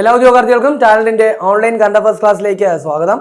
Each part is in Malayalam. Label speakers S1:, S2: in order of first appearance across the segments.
S1: എല്ലാ ഉദ്യോഗാർത്ഥികൾക്കും ചാനലിന്റെ ഓൺലൈൻ കണ്ട ഫസ്റ്റ് ക്ലാസ്സിലേക്ക് സ്വാഗതം.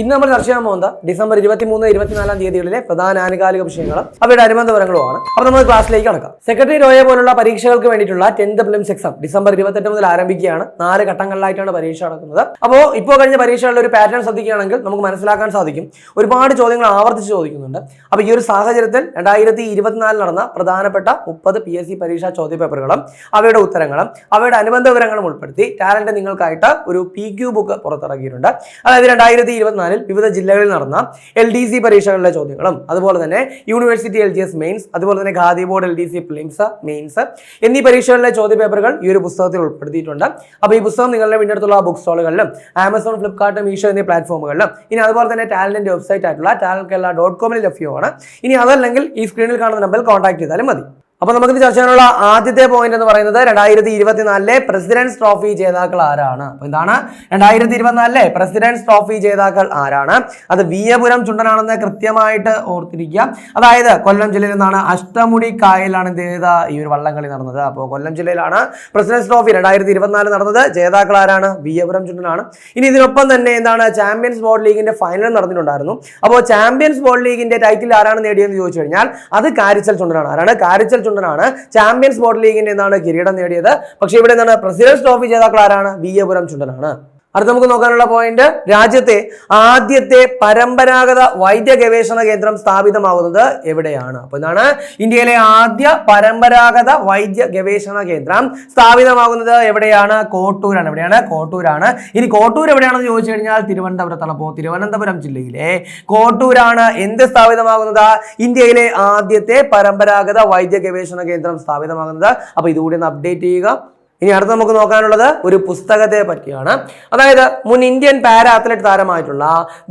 S1: ഇന്ന് നമ്മൾ ചർച്ച ചെയ്യാൻ പോകുന്നത് ഡിസംബർ ഇരുപത്തി മൂന്ന് ഇരുപത്തിനാലാം തീയതികളിലെ പ്രധാന ആനുകാലിക വിഷയങ്ങളും അവയുടെ അനുബന്ധ വിവരങ്ങളുമാണ്. അപ്പോൾ നമ്മൾ ക്ലാസ്സിലേക്ക് കടക്കാം. സെക്രട്ടറി റോയെ പോലുള്ള പരീക്ഷകൾക്ക് വേണ്ടിയിട്ടുള്ള ടെൻത്ത് പ്ലിംസ് എക്സാം ഡിസംബർ ഇരുപത്തെട്ട് മുതൽ ആരംഭിക്കുകയാണ്. നാല് ഘട്ടങ്ങളിലായിട്ടാണ് പരീക്ഷ നടക്കുന്നത്. അപ്പോൾ ഇപ്പോൾ കഴിഞ്ഞ പരീക്ഷകളുടെ ഒരു പാറ്റേൺ ശ്രദ്ധിക്കുകയാണെങ്കിൽ നമുക്ക് മനസ്സിലാക്കാൻ സാധിക്കും. ഒരുപാട് ചോദ്യങ്ങൾ ആവർത്തിച്ച് ചോദിക്കുന്നുണ്ട്. അപ്പോൾ ഈ ഒരു സാഹചര്യത്തിൽ രണ്ടായിരത്തി ഇരുപത്തിനാലിൽ നടന്ന പ്രധാനപ്പെട്ട മുപ്പത് പി എസ് സി പരീക്ഷാ ചോദ്യപേപ്പറുകളും അവയുടെ ഉത്തരങ്ങളും അവയുടെ അനുബന്ധ വിവരങ്ങളും ഉൾപ്പെടുത്തി ടാലന്റ് നിങ്ങൾക്കായിട്ട് ഒരു പി ക്യൂ ബുക്ക് പുറത്തിറക്കിയിട്ടുണ്ട്. അതായത് രണ്ടായിരത്തി ഇരുപത്തിനാലിൽ വിവിധ ജില്ലകളിൽ നടന്ന എൽ ഡി സി പരീക്ഷകളിലെ ചോദ്യങ്ങളും അതുപോലെ തന്നെ university L G S mains അതുപോലെ തന്നെ Khadi board L D C prelims mains എന്നീ പരീക്ഷകളിലെ ചോദ്യപേപ്പറുകൾ ഈ ഒരു പുസ്തകത്തിൽ ഉൾപ്പെടുത്തിയിട്ടുണ്ട്. അപ്പോൾ ഈ പുസ്തകം നിങ്ങളുടെ വീടിന്റെ അടുത്തുള്ള ബുക്ക് സ്റ്റോളുകളിലും ആമസോൺ ഫ്ലിപ്കാർട്ട് മീഷോ എന്നീ പ്ലാറ്റ്ഫോമുകളിലും ഇനി അതുപോലെ തന്നെ ടാലന്റ് വെബ്സൈറ്റ് ആയിട്ടുള്ള ടാലന്റ് കേരള ഡോട്ട് കോമിൽ ലഭ്യമാണ്. ഇനി അതല്ലെങ്കിൽ ഈ സ്ക്രീനിൽ കാണുന്ന നമ്പറിൽ കോൺടാക്ട് ചെയ്താലും മതി. അപ്പൊ നമുക്ക് ചർച്ച ചെയ്യാനുള്ള ആദ്യത്തെ പോയിന്റ് എന്ന് പറയുന്നത് രണ്ടായിരത്തി ഇരുപത്തിനാലിലെ പ്രസിഡന്റ്സ് ട്രോഫി ജേതാക്കൾ ആരാണ്? അപ്പൊ എന്താണ്? രണ്ടായിരത്തി ഇരുപത്തിനാലിലെ പ്രസിഡന്റ്സ് ട്രോഫി ജേതാക്കൾ ആരാണ്? അത് വിയപുരം ചുണ്ടനാണെന്ന് കൃത്യമായിട്ട് ഓർത്തിരിക്കുക. അതായത് കൊല്ലം ജില്ലയിൽ നിന്നാണ് അഷ്ടമുടി കായലാണ് ചെയ്ത ഈ ഒരു വള്ളംകളി നടന്നത്. അപ്പോൾ കൊല്ലം ജില്ലയിലാണ് പ്രസിഡന്റ്സ് ട്രോഫി രണ്ടായിരത്തി ഇരുപത്തിനാല് നടന്നത്. ജേതാക്കൾ ആരാണ്? വിയപുരം ചുണ്ടനാണ്. ഇനി ഇതിനൊപ്പം തന്നെ എന്താണ്? ചാമ്പ്യൻസ് ബോൾ ലീഗിന്റെ ഫൈനൽ നടന്നിട്ടുണ്ടായിരുന്നു. അപ്പോൾ ചാമ്പ്യൻസ് ബോൾ ലീഗിന്റെ ടൈറ്റിൽ ആരാണ് നേടിയെന്ന് ചോദിച്ചു കഴിഞ്ഞാൽ അത് കാരിച്ചൽ ചുണ്ടനാണ്. ആരാണ്? കാരിച്ചൽ ചുണ്ടനാണ് ചാമ്പ്യൻസ് ബോർഡ് ലീഗിന്റെ എന്താണ് കിരീടം നേടിയത്. പക്ഷേ ഇവിടെ എന്താണ്? പ്രസിഡന്റ് ട്രോഫി ജേതാക്കൾ ആരാണ് വിയപുരം ചുണ്ടനാണ്. അടുത്ത നമുക്ക് നോക്കാനുള്ള പോയിന്റ് രാജ്യത്തെ ആദ്യത്തെ പരമ്പരാഗത വൈദ്യ ഗവേഷണ കേന്ദ്രം സ്ഥാപിതമാകുന്നത് എവിടെയാണ്? അപ്പൊ എന്താണ് ഇന്ത്യയിലെ ആദ്യ പരമ്പരാഗത വൈദ്യ ഗവേഷണ കേന്ദ്രം സ്ഥാപിതമാകുന്നത് എവിടെയാണ്? കോട്ടൂരാണ്. എവിടെയാണ്? കോട്ടൂരാണ്. ഇനി കോട്ടൂർ എവിടെയാണെന്ന് ചോദിച്ചു കഴിഞ്ഞാൽ തിരുവനന്തപുരത്താണ്. അപ്പോൾ തിരുവനന്തപുരം ജില്ലയിലെ കോട്ടൂരാണ് എന്ത് സ്ഥാപിതമാകുന്നത്? ഇന്ത്യയിലെ ആദ്യത്തെ പരമ്പരാഗത വൈദ്യ ഗവേഷണ കേന്ദ്രം സ്ഥാപിതമാകുന്നത്. അപ്പൊ ഇതുകൂടി ഒന്ന് അപ്ഡേറ്റ് ചെയ്യുക. ഇനി അടുത്ത് നമുക്ക് നോക്കാനുള്ളത് ഒരു പുസ്തകത്തെ പറ്റിയാണ്. അതായത് മുൻ ഇന്ത്യൻ പാര അത്ലറ്റ് താരമായിട്ടുള്ള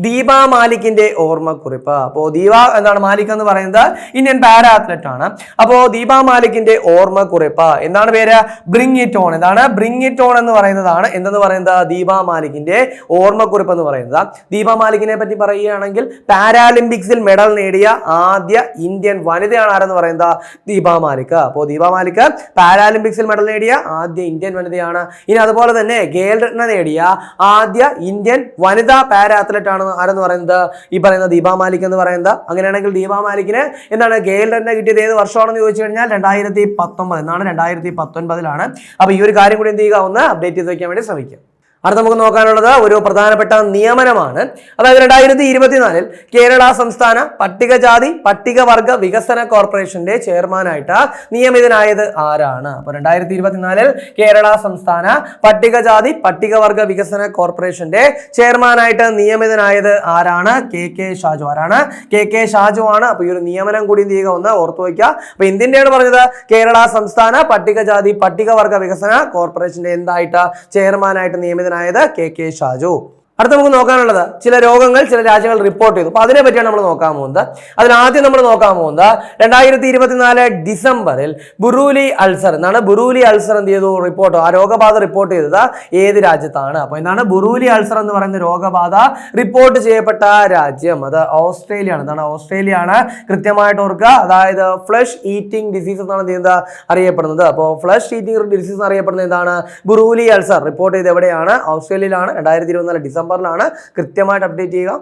S1: ദീപ മാലിക്കിന്റെ ഓർമ്മക്കുറിപ്പ്. അപ്പോൾ ദീപ എന്താണ് മാലിക് എന്ന് പറയുന്നത്? ഇന്ത്യൻ പാര അത്ലറ്റ് ആണ്. അപ്പോൾ ദീപ മാലിക്കിന്റെ ഓർമ്മക്കുറിപ്പ്. എന്താണ് പേര്? ബ്രിങ് ഇറ്റ് ഓൺ എന്താണ്? ബ്രിങ് ഇറ്റ് ഓൺ എന്ന് പറയുന്നതാണ് എന്തെന്ന് പറയുന്നത്? ദീപ മാലിക്കിന്റെ ഓർമ്മക്കുറിപ്പ് എന്ന് പറയുന്നത്. ദീപ മാലിക്കിനെ പറ്റി പറയുകയാണെങ്കിൽ പാരാലിമ്പിക്സിൽ മെഡൽ നേടിയ ആദ്യ ഇന്ത്യൻ വനിതയാണ് ആരെന്ന് പറയുന്നത്? ദീപ മാലിക്. അപ്പോൾ ദീപ മാലിക് പാരാലിമ്പിക്സിൽ മെഡൽ നേടിയ ആദ്യ ഇന്ത്യൻ വനിതയാണ്. ഇനി അതുപോലെ തന്നെ ഗേൽ രത്ന നേടിയ ആദ്യ ഇന്ത്യൻ വനിതാ പാരാ അത്ലറ്റ് ആണ് ആരെന്ന് പറയുന്നത്? ഈ പറയുന്ന ദീപ മാലിക് എന്ന് പറയുന്നത്. അങ്ങനെയാണെങ്കിൽ ദീപ മാലിക്കിന് എന്താണ് ഗേൽ രത്ന കിട്ടിയത്? ഏത് വർഷമാണെന്ന് ചോദിച്ചു കഴിഞ്ഞാൽ രണ്ടായിരത്തി പത്തൊമ്പത്. എന്നാണ് രണ്ടായിരത്തി പത്തൊൻപതിലാണ്. അപ്പോൾ ഈ ഒരു കാര്യം കൂടി എന്ത് ചെയ്യുക? ഒന്ന് അപ്ഡേറ്റ് ചെയ്ത് വെക്കാൻ വേണ്ടി ശ്രമിക്കുക. അടുത്ത നമുക്ക് നോക്കാനുള്ളത് ഒരു പ്രധാനപ്പെട്ട നിയമനമാണ്. അതായത് രണ്ടായിരത്തി ഇരുപത്തിനാലിൽ കേരള സംസ്ഥാന പട്ടികജാതി പട്ടികവർഗ വികസന കോർപ്പറേഷന്റെ ചെയർമാനായിട്ട് നിയമിതനായത് ആരാണ്? അപ്പോൾ രണ്ടായിരത്തി ഇരുപത്തിനാലിൽ കേരള സംസ്ഥാന പട്ടികജാതി പട്ടികവർഗ വികസന കോർപ്പറേഷന്റെ ചെയർമാനായിട്ട് നിയമിതനായത് ആരാണ്? K K Shaju. ആരാണ്? കെ കെ ഷാജു ആണ്. അപ്പോൾ ഈ ഒരു നിയമനം കൂടി എന്ത് ചെയ്യുക? ഒന്ന് ഓർത്തു വയ്ക്കുക. അപ്പോൾ എന്തിന്റെയാണ് പറഞ്ഞത് കേരള സംസ്ഥാന പട്ടികജാതി പട്ടികവർഗ വികസന കോർപ്പറേഷന്റെ എന്തായിട്ട് ചെയർമാനായിട്ട് നിയമിതനായത് കെ കെ ഷാജു. അടുത്ത നമുക്ക് നോക്കാനുള്ളത് ചില രോഗങ്ങൾ ചില രാജ്യങ്ങൾ റിപ്പോർട്ട് ചെയ്തു. അപ്പൊ അതിനെ പറ്റിയാണ് നമ്മൾ നോക്കാൻ പോകുന്നത്. അതിൽ ആദ്യം നമ്മൾ നോക്കാൻ പോകുന്നത് രണ്ടായിരത്തി ഇരുപത്തിനാല് ഡിസംബറിൽ ബുറൂലി അൾസർ എന്നാണ് ബുറൂലി അൾസർ എന്ത് ചെയ്തു? റിപ്പോർട്ട് ആ രോഗബാധ റിപ്പോർട്ട് ചെയ്തത് ഏത് രാജ്യത്താണ്? അപ്പൊ എന്താണ് ബുറൂലി അൾസർ എന്ന് പറയുന്ന രോഗബാധ റിപ്പോർട്ട് ചെയ്യപ്പെട്ട രാജ്യം. അത് ഓസ്ട്രേലിയ ആണ് എന്താണ്? ഓസ്ട്രേലിയ ആണ് കൃത്യമായിട്ട് ഓർക്കുക. അതായത് ഫ്ലഷ് ഈറ്റിംഗ് ഡിസീസ് എന്നാണ് എന്ത് അറിയപ്പെടുന്നത്. അപ്പോൾ ഫ്ലഷ് ഈറ്റിംഗ് ഡിസീസ് അറിയപ്പെടുന്നത് എന്താണ്? ബുറൂലി അൾസർ റിപ്പോർട്ട് ചെയ്ത് എവിടെയാണ്? ഓസ്ട്രേലിയയിലാണ്. രണ്ടായിരത്തി ഇരുപത്തിനാല് ഡിസംബറിലാണ് കൃത്യമായിട്ട് അപ്ഡേറ്റ് ചെയ്യുക.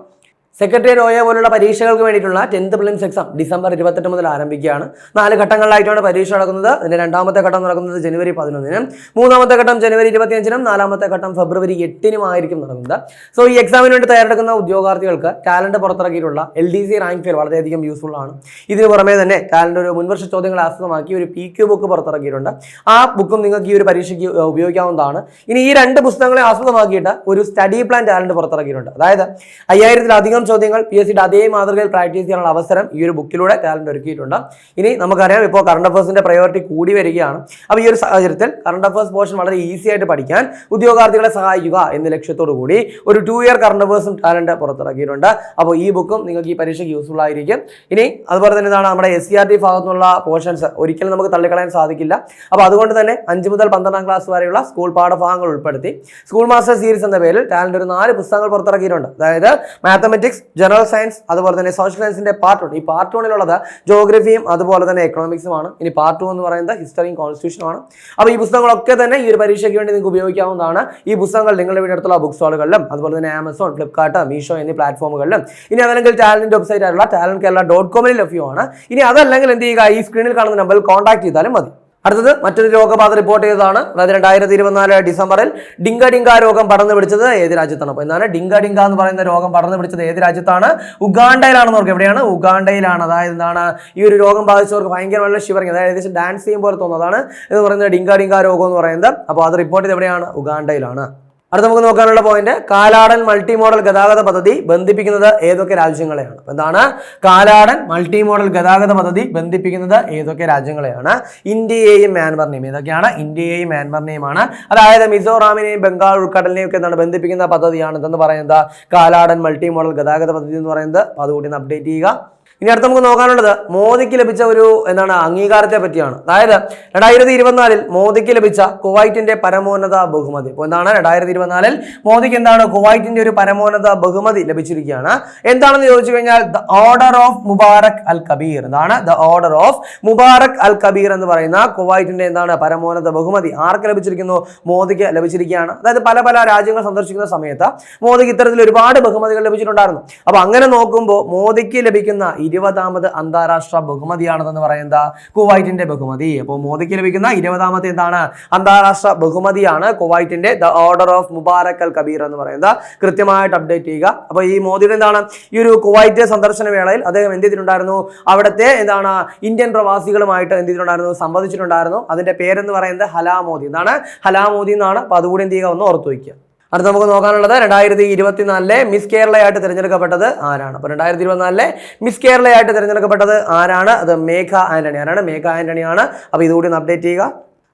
S1: സെക്രട്ടറി റോയ പോലുള്ള പരീക്ഷകൾക്ക് വേണ്ടിയിട്ടുള്ള ടെൻത്ത് പ്രിലിംസ് എക്സാം ഡിസംബർ ഇരുപത്തെട്ട് മുതൽ ആരംഭിക്കുകയാണ്. നാല് ഘട്ടങ്ങളിലായിട്ടാണ് പരീക്ഷ നടക്കുന്നത്. അതിന്റെ രണ്ടാമത്തെ ഘട്ടം നടക്കുന്നത് ജനുവരി പതിനൊന്നിനും. മൂന്നാമത്തെ ഘട്ടം ജനുവരി ഇരുപത്തിയഞ്ചിനും നാലാമത്തെ ഘട്ടം ഫെബ്രുവരി എട്ടിനുമായിരിക്കും നടക്കുന്നത്. സോ ഈ എക്സാമിന് വേണ്ടി തയ്യാറെടുക്കുന്ന ഉദ്യോഗാർത്ഥികൾക്ക് talent പുറത്തിറക്കിയിട്ടുള്ള L D C rank fair വളരെയധികം യൂസ്ഫുൾ ആണ്. ഇതിന് പുറമേ തന്നെ ടാലന്റ് ഒരു മുൻവർഷ ചോദ്യങ്ങളെ ആസ്പദമാക്കി ഒരു പി ക്യു ബുക്ക് പുറത്തിറക്കിയിട്ടുണ്ട്. ആ ബുക്കും നിങ്ങൾക്ക് ഈ ഒരു പരീക്ഷയ്ക്ക് ഉപയോഗിക്കാവുന്നതാണ്. ഇനി ഈ രണ്ട് പുസ്തകങ്ങളെ ആസ്പദമാക്കിയിട്ട് ഒരു സ്റ്റഡി പ്ലാൻ ടാലന്റ് പുറത്തിറക്കിയിട്ടുണ്ട്. അതായത് അയ്യായിരത്തിലധികം ചോദ്യങ്ങൾ പി എസ് സിയുടെ അതേ മാതൃകയിൽ പ്രാക്ടീസ് ചെയ്യാനുള്ള അവസരം ഈ ഒരു ബുക്കിലൂടെ ടാലന്റ് ഒരുക്കിയിട്ടുണ്ട്. ഇനി നമുക്കറിയാം ഇപ്പോൾ കറണ്ട് അഫേഴ്സിന്റെ പ്രയോറിറ്റി കൂടി വരികയാണ്. അപ്പോൾ ഈ ഒരു സാഹചര്യത്തിൽ കറണ്ട് അഫേഴ്സ് പോർഷൻ വളരെ ഈസി ആയിട്ട് പഠിക്കാൻ ഉദ്യോഗാർത്ഥികളെ സഹായിക്കുക എന്ന ലക്ഷ്യത്തോടു കൂടി ഒരു ടു ഇയർ കറണ്ട് അഫേഴ്സും ടാലന്റ് പുറത്തിറക്കിയിട്ടുണ്ട്. അപ്പോൾ ഈ ബുക്കും നിങ്ങൾക്ക് ഈ പരീക്ഷയ്ക്ക് യൂസ്ഫുൾ ആയിരിക്കും. ഇനി അതുപോലെ തന്നെ ഇതാണ് നമ്മുടെ എസ് സി ആർ ടി ഭാഗത്തുനിന്നുള്ള പോർഷൻസ് ഒരിക്കലും നമുക്ക് തള്ളിക്കളയാൻ സാധിക്കില്ല. അപ്പോൾ അതുകൊണ്ട് തന്നെ അഞ്ച് മുതൽ പന്ത്രണ്ടാം ക്ലാസ് വരെയുള്ള സ്കൂൾ പാഠഭാഗങ്ങൾ ഉൾപ്പെടുത്തി. സ്കൂൾ മാസ്റ്റർ സീരീസ് എന്ന പേരിൽ ടാലന്റ് ഒരു നാല് പുസ്തകങ്ങൾ പുറത്തിറക്കിയിട്ടുണ്ട്. അതായത് മാത്തമെറ്റിക്സ് ഫിസിക്സ് ജനറൽ സയൻസ് അതുപോലെ തന്നെ സോഷ്യൽ സയൻസിന്റെ പാർട്ട് വൺ ഈ പാർട്ട് വണ്ണിലുള്ളത് ജോഗ്രഫിയും അതുപോലെ തന്നെ എക്കണോമിക്സുമാണ് ഇനി പാർട്ട് ടു എന്ന് പറയുന്നത് ഹിസ്റ്ററിയും കോൺസ്റ്റിറ്റ്യൂഷനുമാണ് അപ്പോൾ ഈ പുസ്തകങ്ങളൊക്കെ തന്നെ ഈ ഒരു പരീക്ഷയ്ക്ക് വേണ്ടി നിങ്ങൾക്ക് ഉപയോഗിക്കാവുന്നതാണ്. ഈ പുസ്തകങ്ങൾ നിങ്ങളുടെ വീടിനടുത്തുള്ള ബുക്ക് സ്റ്റാളുകളിലും അതുപോലെ തന്നെ ആമസോൺ ഫ്ലിപ്കാർട്ട് മീഷോ എന്നീ പ്ലാറ്റ്ഫോമുകളിലും ഇനി അതല്ലെങ്കിൽ ടാലന്റ് വെബ്സൈറ്റ് ആയിട്ടുള്ള ടാലന്റ് കേരള ഡോട്ട് കോമിൽ ലഭ്യമാണ്. ഇനി അതല്ലെങ്കിൽ എന്ത് ചെയ്യുക? ഈ സ്ക്രീനിൽ കാണുന്ന നമ്പറിൽ കോൺടാക്ട് ചെയ്താലും മതി. അടുത്തത് മറ്റൊരു രോഗബാധ റിപ്പോർട്ട് ചെയ്തതാണ്. അതായത് രണ്ടായിരത്തി ഇരുപത്തിനാല് ഡിസംബറിൽ ഡിങ്ക ഡിങ്ക രോഗം പടർന്നു പിടിച്ചത് ഏത് രാജ്യത്താണ്? അപ്പോൾ എന്താണ് ഡിങ്ക ഡിങ്ക എന്ന് പറയുന്ന രോഗം പടർന്നു പിടിച്ചത് ഏത് രാജ്യത്താണ്? ഉഗാണ്ടയിലാണെന്ന് ഓർക്കുക. എവിടെയാണ്? ഉഗാണ്ടയിലാണ്. അതായത് എന്താണ്? ഈ ഒരു രോഗം ബാധിച്ചവർക്ക് ഭയങ്കര നല്ല ഷിവറിങ് അതായത് ഏകദേശം ഡാൻസ് ചെയ്യും പോലെ തോന്നുന്നതാണ് എന്ന് പറയുന്നത് ഡിങ്ക ഡിങ്ക രോഗം എന്ന് പറയുന്നത്. അപ്പോൾ അത് റിപ്പോർട്ട് ചെയ്ത് എവിടെയാണ്? ഉഗാണ്ടയിലാണ്. അടുത്ത നമുക്ക് നോക്കാനുള്ള പോയിന്റ് കാലാടൻ മൾട്ടി മോഡൽ ഗതാഗത പദ്ധതി ബന്ധിപ്പിക്കുന്നത് ഏതൊക്കെ രാജ്യങ്ങളെയാണ്? എന്താണ്? കാലാടൻ മൾട്ടി മോഡൽ ഗതാഗത പദ്ധതി ബന്ധിപ്പിക്കുന്നത് ഏതൊക്കെ രാജ്യങ്ങളെയാണ്? ഇന്ത്യയെയും മ്യാൻമറിനെയും. ഏതൊക്കെയാണ്? ഇന്ത്യയെയും മ്യാൻമറിനെയുമാണ്. അതായത് മിസോറാമിനെയും ബംഗാൾ ഉൾക്കടലിനെയും ഒക്കെ എന്താണ് ബന്ധിപ്പിക്കുന്ന പദ്ധതിയാണ് ഇതെന്ന് പറയുന്നത്. കാലാടൻ മൾട്ടി മോഡൽ ഗതാഗത പദ്ധതി എന്ന് പറയുന്നത്. അതുകൂടി ഒന്ന് അപ്ഡേറ്റ് ചെയ്യുക. ഇനി അടുത്ത് നമുക്ക് നോക്കാനുള്ളത് മോദിക്ക് ലഭിച്ച ഒരു എന്താണ് അംഗീകാരത്തെ പറ്റിയാണ്. അതായത് രണ്ടായിരത്തി ഇരുപത്തിനാലിൽ മോദിക്ക് ലഭിച്ച കുവൈറ്റിന്റെ പരമോന്നത ബഹുമതി. അപ്പോൾ എന്താണ്? രണ്ടായിരത്തി ഇരുപത്തിനാലിൽ മോദിക്ക് എന്താണ് കുവൈറ്റിന്റെ ഒരു പരമോന്നത ബഹുമതി ലഭിച്ചിരിക്കുകയാണ്. എന്താണെന്ന് ചോദിച്ചു കഴിഞ്ഞാൽ the order of Mubarak Al Kabeer. എന്താണ്? The order of Mubarak Al Kabeer എന്ന് പറയുന്ന കുവൈറ്റിന്റെ എന്താണ് പരമോന്നത ബഹുമതി ആർക്ക് ലഭിച്ചിരിക്കുന്നു? മോദിക്ക് ലഭിച്ചിരിക്കുകയാണ്. അതായത് പല പല രാജ്യങ്ങൾ സന്ദർശിക്കുന്ന സമയത്ത് മോദിക്ക് ഇത്തരത്തിൽ ഒരുപാട് ബഹുമതികൾ ലഭിച്ചിട്ടുണ്ടായിരുന്നു. അപ്പൊ അങ്ങനെ നോക്കുമ്പോൾ മോദിക്ക് ലഭിക്കുന്ന ഇരുപതാമത് അന്താരാഷ്ട്ര ബഹുമതിയാണെന്ന് പറയുന്നത് കുവൈറ്റിന്റെ ബഹുമതി. അപ്പോൾ മോദിക്ക് ലഭിക്കുന്ന ഇരുപതാമത്തെ എന്താണ്? അന്താരാഷ്ട്ര ബഹുമതിയാണ് കുവൈറ്റിന്റെ the order of Mubarak Al Kabeer എന്ന് പറയുന്നത്. കൃത്യമായിട്ട് അപ്ഡേറ്റ് ചെയ്യുക. അപ്പോൾ ഈ മോദിയുടെ എന്താണ്? ഈ ഒരു കുവൈറ്റ് സന്ദർശന വേളയിൽ അദ്ദേഹം എന്ത് ചെയ്തിട്ടുണ്ടായിരുന്നു? അവിടുത്തെ എന്താണ്? ഇന്ത്യൻ പ്രവാസികളുമായിട്ട് എന്ത് ചെയ്തിട്ടുണ്ടായിരുന്നു? സംവദിച്ചിട്ടുണ്ടായിരുന്നു. അതിന്റെ പേരെന്ന് പറയുന്നത് ഹലാ മോദി എന്താണ് ഹലാ മോദി എന്നാണ്. അപ്പോൾ അതുകൂടി എന്ത് ചെയ്യുക? ഒന്ന് ഓർത്തു വയ്ക്കുക. അടുത്ത നമുക്ക് നോക്കാനുള്ളത് രണ്ടായിരത്തി ഇരുപത്തിനാലിലെ മിസ് കേരളയായിട്ട് തിരഞ്ഞെടുക്കപ്പെട്ടത് ആരാണ്? അപ്പോൾ രണ്ടായിരത്തി ഇരുപത്തിനാലിലെ മിസ് കേരളയായിട്ട് തിരഞ്ഞെടുക്കപ്പെട്ടത് ആരാണ്? അത് മേഘ ആന്റണി. ആരാണ്? മേഘ ആന്റണിയാണ്. അപ്പോൾ ഇതുകൂടി ഒന്ന് അപ്ഡേറ്റ് ചെയ്യുക.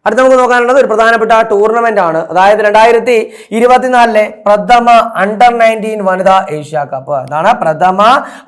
S1: അടുത്ത നമുക്ക് നോക്കാനുള്ളത് ഒരു പ്രധാനപ്പെട്ട ടൂർണമെന്റ് ആണ്. അതായത് രണ്ടായിരത്തി ഇരുപത്തിനാലിലെ പ്രഥമ അണ്ടർ നയന്റീൻ വനിതാ ഏഷ്യ കപ്പ്. അതാണ് പ്രഥമ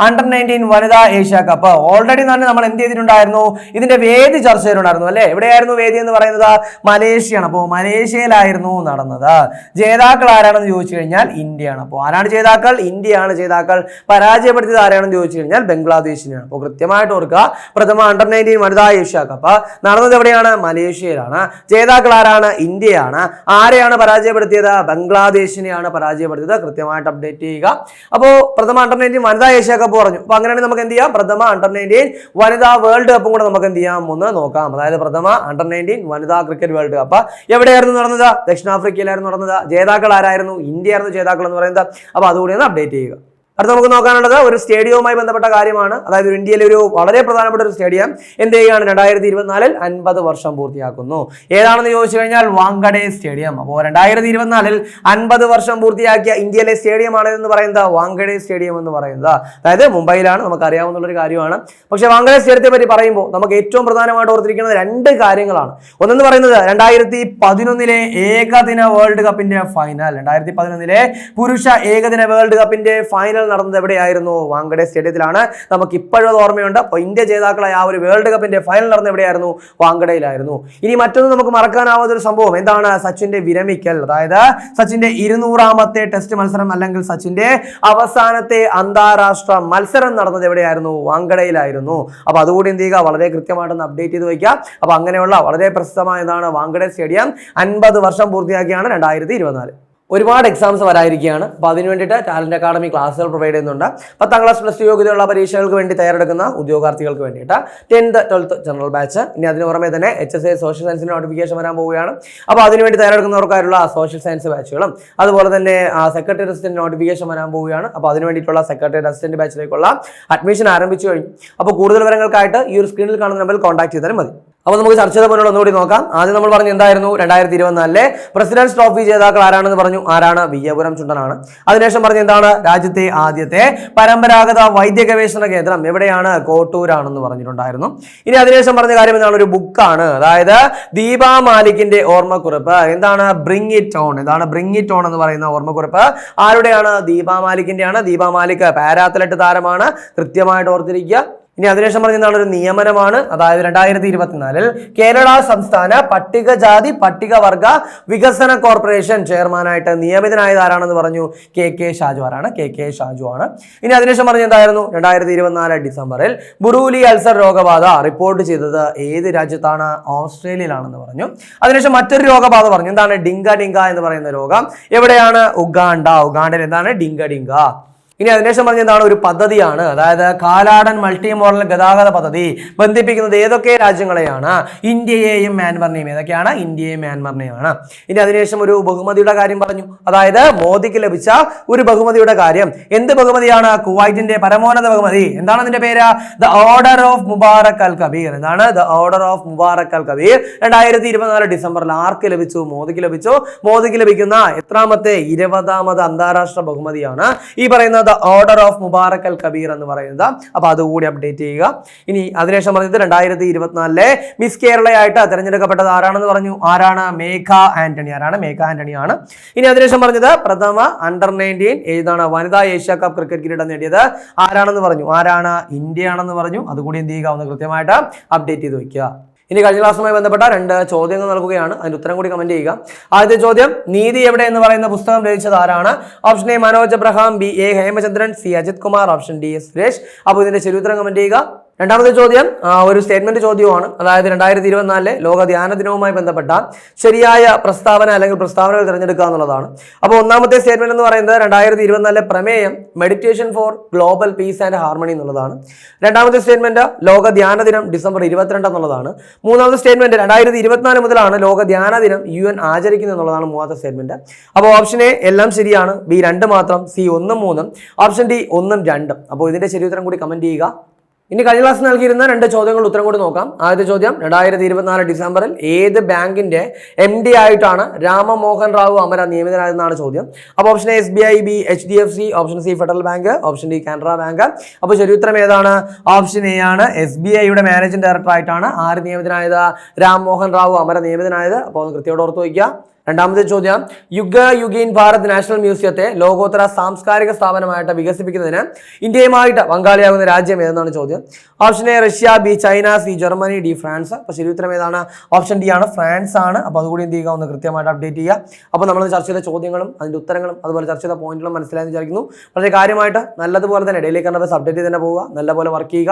S1: അണ്ടർ നയന്റീൻ വനിതാ ഏഷ്യ കപ്പ്. ഓൾറെഡി തന്നെ നമ്മൾ എന്ത് ചെയ്തിട്ടുണ്ടായിരുന്നു? ഇതിന്റെ വേദി ചർച്ച ചെയ്തിട്ടുണ്ടായിരുന്നു അല്ലേ? എവിടെയായിരുന്നു വേദി എന്ന് പറയുന്നത്? മലേഷ്യയാണ്. അപ്പോൾ മലേഷ്യയിലായിരുന്നു നടന്നത്. ജേതാക്കൾ ആരാണെന്ന് ചോദിച്ചു കഴിഞ്ഞാൽ ഇന്ത്യയാണ്. അപ്പോൾ ആരാണ് ജേതാക്കൾ? ഇന്ത്യയാണ് ജേതാക്കൾ. പരാജയപ്പെടുത്തിയത് ആരാണെന്ന് ചോദിച്ചു കഴിഞ്ഞാൽ ബംഗ്ലാദേശിനെയാണ്. അപ്പോൾ കൃത്യമായിട്ട് ഓർക്കുക പ്രഥമ അണ്ടർ നയന്റീൻ വനിതാ ഏഷ്യ കപ്പ് നടന്നത് എവിടെയാണ്? മലേഷ്യയിലാണ്. ജേതാക്കൾ ആരാണ് ഇന്ത്യയാണ്. ആരെയാണ് പരാജയപ്പെടുത്തിയത്? ബംഗ്ലാദേശിനെയാണ് പരാജയപ്പെടുത്തിയത്. കൃത്യമായിട്ട് അപ്ഡേറ്റ് ചെയ്യുക. അപ്പോൾ പ്രഥമ അണ്ടർ നയന്റീൻ വനിതാ ഏഷ്യ കപ്പ് പറഞ്ഞു. അപ്പോൾ അങ്ങനെയാണെങ്കിൽ നമുക്ക് എന്ത് ചെയ്യാം? പ്രഥമ അണ്ടർ നയന്റീൻ വനിതാ വേൾഡ് കപ്പും കൂടെ നമുക്ക് എന്ത് ചെയ്യാം? ഒന്ന് നോക്കാം. അതായത് പ്രഥമ അണ്ടർ നയന്റീൻ വനിതാ ക്രിക്കറ്റ് വേൾഡ് കപ്പ് എവിടെയായിരുന്നു നടന്നത്? ദക്ഷിണാഫ്രിക്കയിലായിരുന്നു നടന്നത്. ജേതാക്കൾ ആരായിരുന്നു? ഇന്ത്യ ആയിരുന്നു ജേതാക്കൾ എന്ന് പറയുന്നത്. അപ്പോൾ അതുകൂടി ഒന്ന് അപ്ഡേറ്റ് ചെയ്യുക. അടുത്ത നമുക്ക് നോക്കാനുള്ളത് ഒരു സ്റ്റേഡിയവുമായി ബന്ധപ്പെട്ട കാര്യമാണ്. അതായത് ഇന്ത്യയിലെ ഒരു വളരെ പ്രധാനപ്പെട്ട ഒരു സ്റ്റേഡിയം. എന്ത് ചെയ്യുകയാണ്? രണ്ടായിരത്തി ഇരുപത്തിനാലിൽ അൻപത് വർഷം പൂർത്തിയാക്കുന്നു. ഏതാണെന്ന് ചോദിച്ചു കഴിഞ്ഞാൽ വാങ്കഡെ സ്റ്റേഡിയം. അപ്പോൾ രണ്ടായിരത്തി ഇരുപത്തിനാലിൽ അൻപത് വർഷം പൂർത്തിയാക്കിയ ഇന്ത്യയിലെ സ്റ്റേഡിയമാണ് എന്ന് പറയുന്നത് വാങ്കഡെ സ്റ്റേഡിയം എന്ന് പറയുന്നത്. അതായത് മുംബൈയിലാണ്. നമുക്ക് ഒരു കാര്യമാണ്. പക്ഷേ വാങ്കഡെ സ്റ്റേഡിയത്തെ പറ്റി പറയുമ്പോൾ നമുക്ക് ഏറ്റവും പ്രധാനമായിട്ട് ഓർത്തിരിക്കുന്നത് രണ്ട് കാര്യങ്ങളാണ്. ഒന്നെന്ന് പറയുന്നത് രണ്ടായിരത്തി പതിനൊന്നിലെ ഏകദിന വേൾഡ് കപ്പിന്റെ ഫൈനൽ. രണ്ടായിരത്തി പതിനൊന്നിലെ പുരുഷ ഏകദിന വേൾഡ് കപ്പിന്റെ ഫൈനൽ നടന്നത് എവിടെയായിരുന്നു? വാങ്കഡെ സ്റ്റേഡിയത്തിലാണ്. നമുക്ക് ഇപ്പോഴും ഓർമ്മയുണ്ട്. അപ്പോൾ ഇന്ത്യ ജേതാക്കളായ ആ ഒരു വേൾഡ് കപ്പിന്റെ ഫൈനൽ നടന്നത് എവിടെയായിരുന്നു? വാങ്കഡയിലായിരുന്നു. ഇനി മറ്റൊന്ന് നമുക്ക് മറക്കാനാവാത്ത ഒരു സംഭവം. എന്താണ് സച്ചിന്റെ വിരമിക്കൽ? അതായത് സച്ചിന്റെ ഇരുന്നൂറാമത്തെ ടെസ്റ്റ് മത്സരം അല്ലെങ്കിൽ സച്ചിന്റെ അവസാനത്തെ അന്താരാഷ്ട്ര മത്സരം നടന്നത് എവിടെയായിരുന്നു? വാങ്കഡയിലായിരുന്നു. അപ്പോൾ അതുകൂടി എന്ത് ചെയ്യുക? വളരെ കൃത്യമായിട്ടൊന്ന് അപ്ഡേറ്റ് ചെയ്ത് വയ്ക്കുക. അപ്പോൾ അങ്ങനെയുള്ള വളരെ പ്രശസ്തമായതാണ് വാങ്കഡെ സ്റ്റേഡിയം. അൻപത് വർഷം പൂർത്തിയാക്കിയാണ് രണ്ടായിരത്തി ഇരുപത്തിനാല്. ഒരുപാട് എക്സാംസ് വരാതിരിക്കുകയാണ് അപ്പോൾ അതിന് വേണ്ടിയിട്ട് ടാലന്റ് അക്കാഡമി ക്ലാസ്സുകൾ പ്രൊവൈഡ് ചെയ്യുന്നുണ്ട്. പത്താം ക്ലാസ് പ്ലസ് ടു യോഗ്യതയുള്ള പരീക്ഷകൾക്ക് വേണ്ടി തയ്യാറെടുക്കുന്ന ഉദ്യോഗാർത്ഥികൾക്ക് വേണ്ടിയിട്ട് ടെൻത്ത് ട്വൽത്ത് ജനറൽ ബാച്ച് ഇനി അതിന് പുറമെ തന്നെ എച്ച് എസ് എ സോഷ്യൽ സയൻസിന് നോട്ടിഫിക്കേഷൻ വരാൻ പോവുകയാണ്. അപ്പോൾ അതിനുവേണ്ടി തയ്യാറെടുക്കുന്നവർക്കായിട്ടുള്ള സോഷ്യൽ സയൻസ് ബാച്ചുകളും അതുപോലെ തന്നെ സെക്രട്ടറി അസിസ്റ്റന്റ് നോട്ടിഫിക്കേഷൻ വരാൻ പോവുകയാണ്. അപ്പോൾ അതിന് വേണ്ടിയിട്ടുള്ള സെക്രട്ടറി അസിസ്റ്റന്റ് ബാച്ചിലേക്കുള്ള അഡ്മിഷൻ ആരംഭിച്ചു കഴിഞ്ഞു. അപ്പോൾ കൂടുതൽ വിവരങ്ങൾക്കായിട്ട് ഈ ഒരു സ്ക്രീനിൽ കാണുന്ന നമ്പറിൽ കോൺടാക്ട് ചെയ്താലും മതി. അപ്പോൾ നമുക്ക് ചർച്ച ചെയ്ത പോലെ ഒന്നുകൂടി നോക്കാം. ആദ്യം നമ്മൾ പറഞ്ഞു എന്തായിരുന്നു? രണ്ടായിരത്തി ഇരുപത്തിനാലിലെ പ്രസിഡന്റ്സ് ട്രോഫി ജേതാക്കൾ ആരാണെന്ന് പറഞ്ഞു. ആരാണ്? വിജയപുരം ചുണ്ടനാണ്. അതിനുശേഷം പറഞ്ഞു എന്താണ്? രാജ്യത്തെ ആദ്യത്തെ പരമ്പരാഗത വൈദ്യ ഗവേഷണ കേന്ദ്രം എവിടെയാണ്? കോട്ടൂരാണെന്ന് പറഞ്ഞിട്ടുണ്ടായിരുന്നു. ഇനി അതിനുശേഷം പറഞ്ഞ കാര്യം എന്താണ്? ഒരു ബുക്കാണ്. അതായത് ദീപാ മാലിക്കിന്റെ ഓർമ്മക്കുറിപ്പ്. എന്താണ്? ബ്രിങ് ഇറ്റ് ഓൺ എന്താണ് ബ്രിങ് ഇറ്റ് ഓൺ എന്ന് പറയുന്ന ഓർമ്മക്കുറിപ്പ്. ആരുടെയാണ്? ദീപാ മാലിക്കിന്റെയാണ്. ദീപാ മാലിക് പാരാത്തലറ്റ് താരമാണ്. കൃത്യമായിട്ട് ഓർത്തിരിക്കുക. ഇനി അതിനുശേഷം പറഞ്ഞാണ് ഒരു നിയമനമാണ്. അതായത് രണ്ടായിരത്തി ഇരുപത്തിനാലിൽ കേരള സംസ്ഥാന പട്ടികജാതി പട്ടികവർഗ വികസന കോർപ്പറേഷൻ ചെയർമാനായിട്ട് നിയമിതനായത് ആരാണെന്ന് പറഞ്ഞു? കെ കെ ഷാജു ആരാണ്? കെ കെ ഷാജു ആണ്. ഇനി അതിനുശേഷം പറഞ്ഞ എന്തായിരുന്നു? രണ്ടായിരത്തി ഇരുപത്തിനാല് ഡിസംബറിൽ ബുറൂലി അൾസർ രോഗബാധ റിപ്പോർട്ട് ചെയ്തത് ഏത് രാജ്യത്താണ്? ഓസ്ട്രേലിയയിലാണെന്ന് പറഞ്ഞു. അതിനുശേഷം മറ്റൊരു രോഗബാധ പറഞ്ഞു. എന്താണ്? ഡിങ്ക ഡിങ്ക എന്ന് പറയുന്ന രോഗം. എവിടെയാണ്? ഉഗാണ്ട. ഉഗാണ്ടയിൽ എന്താണ്? ഡിങ്ക ഡിങ്ക. ഇനി അതിനുശേഷം പറഞ്ഞ എന്താണ്? ഒരു പദ്ധതിയാണ്. അതായത് കാലാടൻ മൾട്ടി മോഡൽ ഗതാഗത പദ്ധതി ബന്ധിപ്പിക്കുന്നത് ഏതൊക്കെ രാജ്യങ്ങളെയാണ്? ഇന്ത്യയെയും മ്യാൻമറിനെയും. ഏതൊക്കെയാണ്? ഇന്ത്യയെയും മ്യാൻമറിനെയുമാണ്. ഇനി അതിനുശേഷം ഒരു ബഹുമതിയുടെ കാര്യം പറഞ്ഞു. അതായത് മോദിക്ക് ലഭിച്ച ഒരു ബഹുമതിയുടെ കാര്യം. എന്ത് ബഹുമതിയാണ്? കുവൈറ്റിന്റെ പരമോന്നത ബഹുമതി. എന്താണ് അതിന്റെ പേര്? The order of Mubarak Al Kabeer എന്താണ്? The order of Mubarak Al Kabeer രണ്ടായിരത്തി ഇരുപത്തിനാല് ഡിസംബറിൽ ആർക്ക് ലഭിച്ചു? മോദിക്ക് ലഭിച്ചു. മോദിക്ക് ലഭിക്കുന്ന എത്രാമത്തെ ഇരുപതാമത് അന്താരാഷ്ട്ര ബഹുമതിയാണ് ഈ പറയുന്ന the order of Mubarak Al Kabeer എന്ന് പറയുന്നത്. അപ്പൊ അതുകൂടി അപ്ഡേറ്റ് ചെയ്യുക. ഇനി അതിനുശേഷം പറഞ്ഞത് രണ്ടായിരത്തി ഇരുപത്തിനാലിലെ മിസ് കേരളയായിട്ട് തിരഞ്ഞെടുക്കപ്പെട്ടത് ആരാണെന്ന് പറഞ്ഞു? ആരാണ്? മേഘ ആന്റണി. ആരാണ്? മേഘ ആന്റണി ആണ്. ഇനി അതിനുശേഷം പറഞ്ഞത് പ്രഥമ അണ്ടർ നയന്റീൻ ഏതാണ്? വനിതാ ഏഷ്യ കപ്പ് ക്രിക്കറ്റ് കിരീടം നേടിയത് ആരാണെന്ന് പറഞ്ഞു? ആരാണ്? ഇന്ത്യ ആണെന്ന് പറഞ്ഞു. അതുകൂടി എന്ത് ചെയ്യുക? ഒന്ന് കൃത്യമായിട്ട് അപ്ഡേറ്റ് ചെയ്ത് വെക്കുക. ഇനി കഴിഞ്ഞ ക്ലാസ്സുമായി ബന്ധപ്പെട്ട രണ്ട് ചോദ്യങ്ങൾ നൽകുകയാണ്. അതിന്റെ ഉത്തരം കൂടി കമന്റ് ചെയ്യുക. ആദ്യത്തെ ചോദ്യം നീതി എവിടെ എന്ന് പറയുന്ന പുസ്തകം രചിച്ചത് ആരാണ്? Option A Manoj Abraham B A Hemachandran C Ajith Kumar option D S Suresh. അപ്പോൾ ഇതിന്റെ ഉത്തരം കമന്റ് ചെയ്യുക. രണ്ടാമത്തെ ചോദ്യം ഒരു സ്റ്റേറ്റ്മെന്റ് ചോദ്യമാണ് അതായത് രണ്ടായിരത്തി ഇരുപത്തിനാലിലെ ലോക ധ്യാന ദിനവുമായി ബന്ധപ്പെട്ട ശരിയായ പ്രസ്താവന അല്ലെങ്കിൽ പ്രസ്താവനകൾ തിരഞ്ഞെടുക്കുക എന്നുള്ളതാണ്. അപ്പോൾ ഒന്നാമത്തെ സ്റ്റേറ്റ്മെന്റ് എന്ന് പറയുന്നത് രണ്ടായിരത്തി ഇരുപത്തിനാലിലെ പ്രമേയം meditation for global peace and harmony എന്നുള്ളതാണ്. രണ്ടാമത്തെ സ്റ്റേറ്റ്മെന്റ് ലോക ധ്യാന ദിനം ഡിസംബർ ഇരുപത്തിരണ്ട് എന്നുള്ളതാണ്. മൂന്നാമത്തെ സ്റ്റേറ്റ്മെന്റ് രണ്ടായിരത്തി ഇരുപത്തിനാല് മുതലാണ് ലോക ധ്യാന ദിനം യു എൻ ആചരിക്കുന്നത് എന്നുള്ളതാണ് മൂന്നാമത്തെ സ്റ്റേറ്റ്മെന്റ് അപ്പോൾ ഓപ്ഷൻ എ എല്ലാം ശരിയാണ്. ബി രണ്ട് മാത്രം. സി ഒന്നും മൂന്നും. ഓപ്ഷൻ ഡി ഒന്നും രണ്ടും. അപ്പോൾ ഇതിന്റെ ശരി ഉത്തരം കൂടി കമന്റ് ചെയ്യുക. ഇനി കഴിഞ്ഞ ക്ലാസ് നൽകിയിരുന്ന രണ്ട് ചോദ്യങ്ങൾ ഉത്തരം കൂടി നോക്കാം. ആദ്യത്തെ ചോദ്യം രണ്ടായിരത്തി ഇരുപത്തിനാല് ഡിസംബറിൽ ഏത് ബാങ്കിന്റെ എം ഡി ആയിട്ടാണ് രാമമോഹൻ റാവു അമര നിയമിതനായതെന്നാണ് ചോദ്യം. അപ്പോൾ option A S B I B H D F C option C Federal bank option D Canara bank അപ്പോൾ ശരി ഉത്തരം ഏതാണ്? ഓപ്ഷൻ എ ആണ്. എസ് ബി ഐയുടെ മാനേജിംഗ് ഡയറക്ടർ ആയിട്ടാണ് ആര് നിയമിതനായത്? രാംമോഹൻ റാവു അമര നിയമിതനായത്. അപ്പോൾ ഒന്ന് കൃത്യമായിട്ട് ഓർത്ത് വയ്ക്കുക. രണ്ടാമത്തെ ചോദ്യം യുഗ യുഗീൻ ഭാരത് നാഷണൽ മ്യൂസിയത്തെ ലോകോത്തര സാംസ്കാരിക സ്ഥാപനമായിട്ട് വികസിപ്പിക്കുന്നതിന് ഇന്ത്യയുമായിട്ട് പങ്കാളിയാകുന്ന രാജ്യം ഏതെന്നാണ് ചോദ്യം? Option A Russia B China C Germany D France. അപ്പോൾ ശരിയുത്തരം ഏതാണ്? ഓപ്ഷൻ ഡി ആണ് ഫ്രാൻസ് ആണ്. അപ്പോൾ അതുകൂടി എന്ത് ചെയ്യുക? ഒന്ന് കൃത്യമായിട്ട് അപ്ഡേറ്റ് ചെയ്യുക. അപ്പോൾ നമ്മൾ ചർച്ച ചെയ്ത ചോദ്യങ്ങളും അതിന്റെ ഉത്തരങ്ങളും അതുപോലെ ചർച്ച ചെയ്ത പോയിന്റുകളും മനസ്സിലായെന്ന് വിചാരിക്കുന്നു. വളരെ കാര്യമായിട്ട് നല്ലതുപോലെ തന്നെ ഡെയിലി കണ്ടത് അപ്ഡേറ്റ് ചെയ്ത് തന്നെ പോവുക. നല്ലപോലെ വർക്ക് ചെയ്യുക.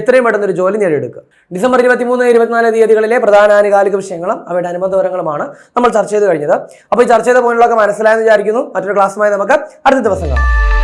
S1: എത്രയും പെട്ടെന്ന് ഒരു ജോലി നേടിയെടുക്കുക. ഡിസംബർ ഇരുപത്തി മൂന്ന് ഇരുപത്തിനാല് തീയതികളിലെ പ്രധാന ആനുകാലിക വിഷയങ്ങളും അവയുടെ അനുബന്ധ വിവരങ്ങളുമാണ് നമ്മൾ ചർച്ച ചെയ്ത് കഴിഞ്ഞത്. അപ്പോൾ ഈ ചർച്ച ചെയ്ത പോയിന്റുകളൊക്കെ മനസ്സിലായെന്ന് വിചാരിക്കുന്നു. മറ്റൊരു ക്ലാസ്സുമായി നമുക്ക് അടുത്ത ദിവസം കാണാം.